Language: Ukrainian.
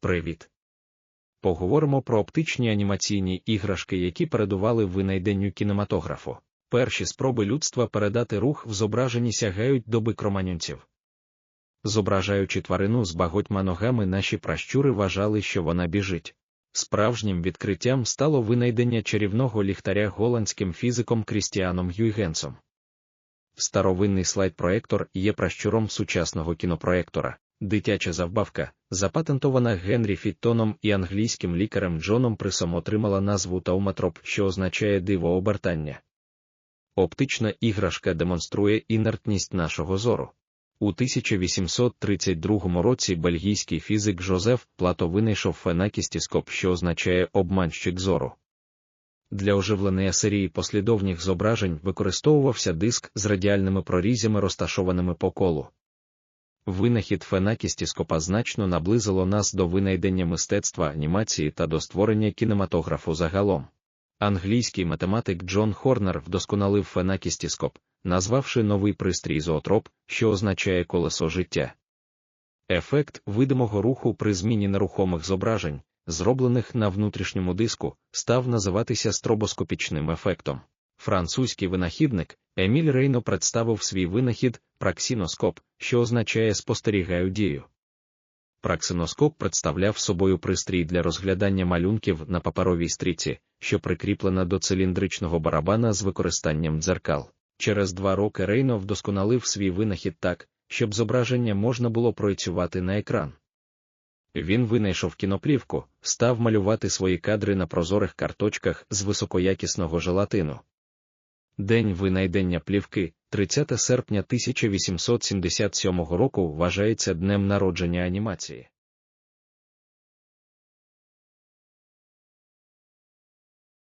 Привіт! Поговоримо про оптичні анімаційні іграшки, які передували винайденню кінематографу. Перші спроби людства передати рух в зображенні сягають доби кроманьонців. Зображаючи тварину з багатьма ногами, наші пращури вважали, що вона біжить. Справжнім відкриттям стало винайдення чарівного ліхтаря голландським фізиком Крістіаном Юйгенсом. Старовинний слайд-проектор є пращуром сучасного кінопроектора, дитяча завбавка, запатентована Генрі Фіттоном і англійським лікарем Джоном Присом отримала назву тауматроп, що означає диво обертання. Оптична іграшка демонструє інертність нашого зору. У 1832 році бельгійський фізик Жозеф Плато винайшов фенакістіскоп, що означає обманщик зору. Для оживлення серії послідовних зображень використовувався диск з радіальними прорізями, розташованими по колу. Винахід фенакістіскопа значно наблизило нас до винайдення мистецтва анімації та до створення кінематографу загалом. Англійський математик Джон Хорнер вдосконалив фенакістіскоп, назвавши новий пристрій зоотроп, що означає колесо життя. Ефект видимого руху при зміні нерухомих зображень, зроблених на внутрішньому диску, став називатися стробоскопічним ефектом. Французький винахідник Еміль Рейно представив свій винахід праксіноскоп, що означає спостерігаю дію. Праксиноскоп представляв собою пристрій для розглядання малюнків на паперовій стрічці, що прикріплена до циліндричного барабана з використанням дзеркал. Через два роки Рейно вдосконалив свій винахід так, щоб зображення можна було проєцювати на екран. Він винайшов кіноплівку, став малювати свої кадри на прозорих карточках з високоякісного желатину. День винайдення плівки, 30 серпня 1877 року, вважається днем народження анімації.